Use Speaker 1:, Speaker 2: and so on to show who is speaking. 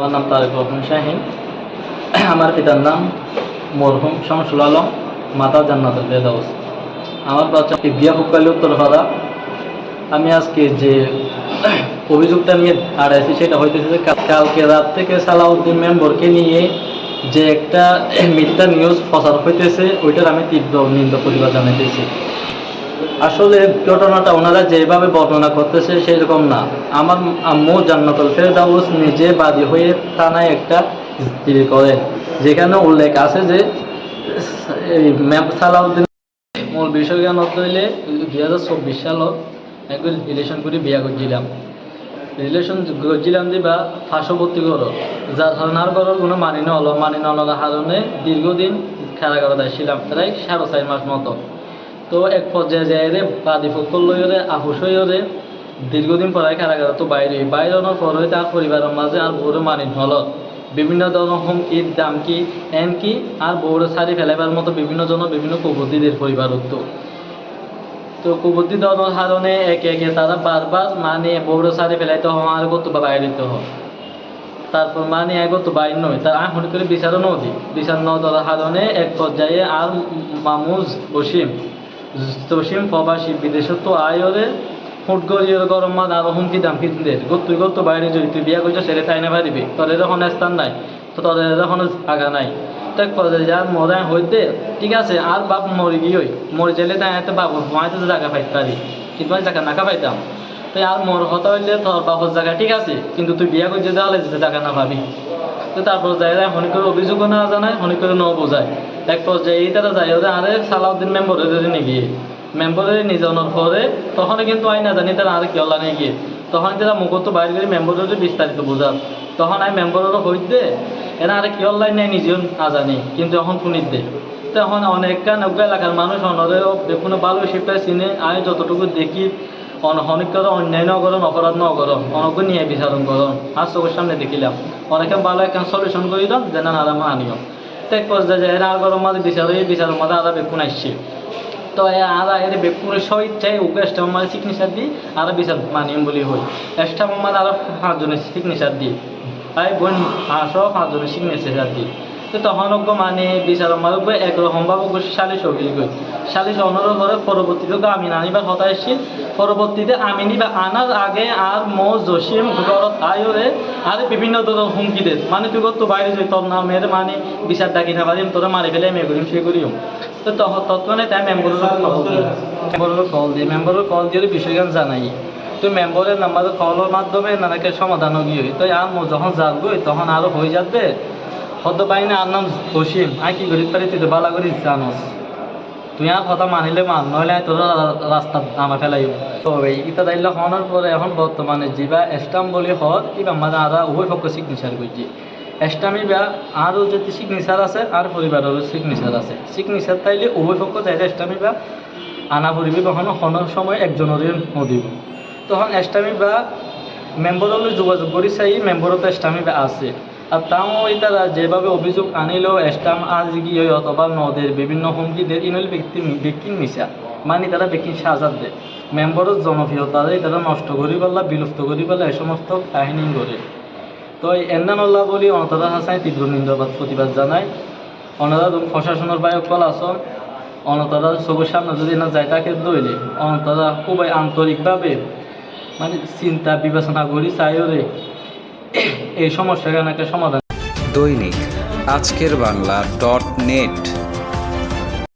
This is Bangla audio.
Speaker 1: আমার নাম তারেক রহমান শাহিন আমার পিতার নাম মরহুম শামসুল আলম, মাতা জান্নাতুল ফেরদাউস। আমার বাচ্চা বিয়া হুকালি উত্তরপাড়া আমি আজকে যে অভিযোগটা নিয়ে দাঁড়াইছি সেটা হইতেছে কালকে রাত থেকে সালাউদ্দিন মেম্বরকে নিয়ে যে একটা মিথ্যা নিউজ প্রচার হইতেছে, ওইটার আমি তীব্র নিন্দা প্রতিবাদ জানাইতেছি। আসলে ঘটনাটা ওনারা যেভাবে বর্ণনা করতেছে সেরকম না। আমার আম্মু জান্নাতুল ফেরদাউস নিজে বাদী হয়ে থানায় একটা জিডি করে, যেখানে উল্লেখ আছে যে, এই ম্যাম সালাউদ্দিন মূল বিষয় জ্ঞান হইলে দুই হাজার চব্বিশ সালত একজন রিলেশন করে বিয়া করছিলাম। রিলেশন করছিলাম যে বা ফাঁসবর্তী করো, যার ধারণার করো কোনো মানি নল, মানি নলার কারণে দীর্ঘদিন খেলা করা ছিলাম প্রায় সাড়ে চার মাস মতো। তো এক পর্যায়ে যায় রে বাদী পক্ষ লইরে আহুস হইরে দীর্ঘদিন পরে কারাগার তো বাইরে বাইরে আনার পরে তার পরিবারের মাঝে আর বউরে মানি হল বিভিন্ন ধরনের হুমকি, দামকি এমকি আর বউরে সারি ফেলাইবার মতো বিভিন্ন জন বিভিন্ন কুবুদ্ধিদের পরিবার উঠতো তো কুবুদ্ধি দেওয়ার কারণে একে একে তারা বারবার মানে বউরে সারি ফেলাইতে হয় আর কত বাইরে দিতে হয় তারপর মানে এগো তো বাইর নয় তার এখন করে বিচারও নদী বিচার ন দেওয়ার কারণে এক পর্যায়ে আর মামুজ বসিম। প্রবাসী বিদেশে তো আয়রে ফুট গরিয়র গরম মান আর হুমকি দাম কিনতে তুই গত বাইরে যদি তুই বিয়া করছ ছেলে তাই না পারিবি তোর এখন স্থান নাই, তো তোদের এখন আগা নাই। তো এক পর্যায়ে যার মরে হইতে ঠিক আছে, আর বাপ মরে গিয়ে মরে গেলে তাই এত বাবু মাইতে জায়গা পাইতে পারি। কিন্তু জায়গা নাকা পাইতাম। তাই আর মোর কথা হইলে তোর বাবার জায়গা ঠিক আছে, কিন্তু তুই বিয়া করতে দেওয়ালে যে জায়গা না পাবি তো তারপর যাই যায় হনি করে অভিযোগও না জানায় হনি করে ন বোঝায়। এক পর্যায়ে এই তারা যায় ওদের আরে সালাউদ্দিন মেম্বরের নিয়ে গিয়ে। মেম্বরের নিজানোর পরে তখন কিন্তু আই না জানি তারা আর কি অল্লা নিয়ে গিয়ে। তখন তারা মুখত বাইরে করে মেম্বরের বিস্তারিত বোঝার। তখন আমি মেম্বরেরও হইতে এরা আর কি অনলাইন নেই নিজেও না জানি, কিন্তু এখন শুনিত দে। তখন অনেকটা নব্বই এলাকার মানুষ অনরেও কোনো ভালো শিপটা চিনে আমি যতটুকু দেখি অনেক করে, অন্যায় নগরণ অপরাধ নগরণ অনেক নিয়ে বিচারণ করণ আর চোখের সামনে দেখিলাম অনেকে ভালো একটা সলিউশন করে দাম যে না আরাম আনিও তো এক পর্যায়ে যায় আর গরম মাঝে বিচার হয়ে বিচারের মাঝে আদা বেকুন আসছে তো এ আদা এর বেকুনের সহ ইচ্ছায় ওকে এক্সট্রা মাঝে সিগনেচার দিই আর বিচার মানিম বলি হই এক্সট্রা মাঝে আরও পাঁচজনের সিগনেচার দিই তাই বোন পাঁচশো পাঁচজনের সিগনেচার দিই তো তখন ওকে মানে বিচার মারবে একরকম ভাবে ওকে সালিশ অভিল গই সালিশ অনুরোধ করে পরবর্তীতে ওকে আমিন আনিবার কথা এসেছিল পরবর্তীতে আমিনি বা আনার আগে আর মো জসিম ঘরত আয়রে আর বিভিন্ন ধরনের হুমকি মানে তুই তো বাইরে যাই, তোর নামের মানে বিচার ডাকি না পারিম, তোরা মারি ফেলে মে করিম সে করিম তো তৎক্ষণে তাই মেম্বরের মেম্বরের কল দিয়ে মেম্বরের কল দিয়ে বিষয়গান জানাই। তো মেম্বরের নাম্বার কলের মাধ্যমে নানাকে সমাধান গিয়ে, তো আর যখন যাবই তখন আরও হয়ে যাবে। হয়তো পাই না আর নাম জসিম আই কি করি পারি তুই তো বালা করিস জানোস তুই আর কথা মানিলে মান নইলে তোর রাস্তা আমার ফেলাই তো এই ইতা দাইলে হওয়ার পরে এখন বর্তমানে যিবা এস্টাম বলি হর ইবা মানে আরা উভয় পক্ষ সিগনেচার করছি এস্টামি বা আরও যদি সিগনেচার আছে আর পরিবারেরও সিগনেচার আছে। সিগনেচার তাইলে উভয় পক্ষ চাইলে এস্টামি বা আনা পরিবি কখন হনার সময় একজনের নদীব। তখন এস্টামি বা মেম্বরলৈ যোগাযোগ কৰি চাই মেম্বরতো এস্টামি বা আছে। তাও তারা যেভাবে অভিযোগ আনিলেও এস্টাম আজ গিয়ে অথবা নদের বিভিন্ন হুমকিদের ইনল ব্যক্তি ব্যক্তির মিশা মানে তারা ব্যক্তির সাজাত দেয়। মেম্বরের জনপ্রিয়তারে তারা নষ্ট করি পেলা বিলুপ্ত করি পেলা এ সমস্ত কাহিনী করে তো এন্নানুল্লাহ বলি অনতারা হাসাই তীব্র নিন্দাবাদ প্রতিবাদ জানায় অনারা প্রশাসনের বায়ক কল আসন অনতারা চকুর সামনে যদি না যায় তাকে দইলে অনতারা খুবই আন্তরিকভাবে মানে চিন্তা, বিবেচনা করি চাইরে এই সমস্যার একটা সমাধান।
Speaker 2: দৈনিক আজকের বাংলা ডট নেট।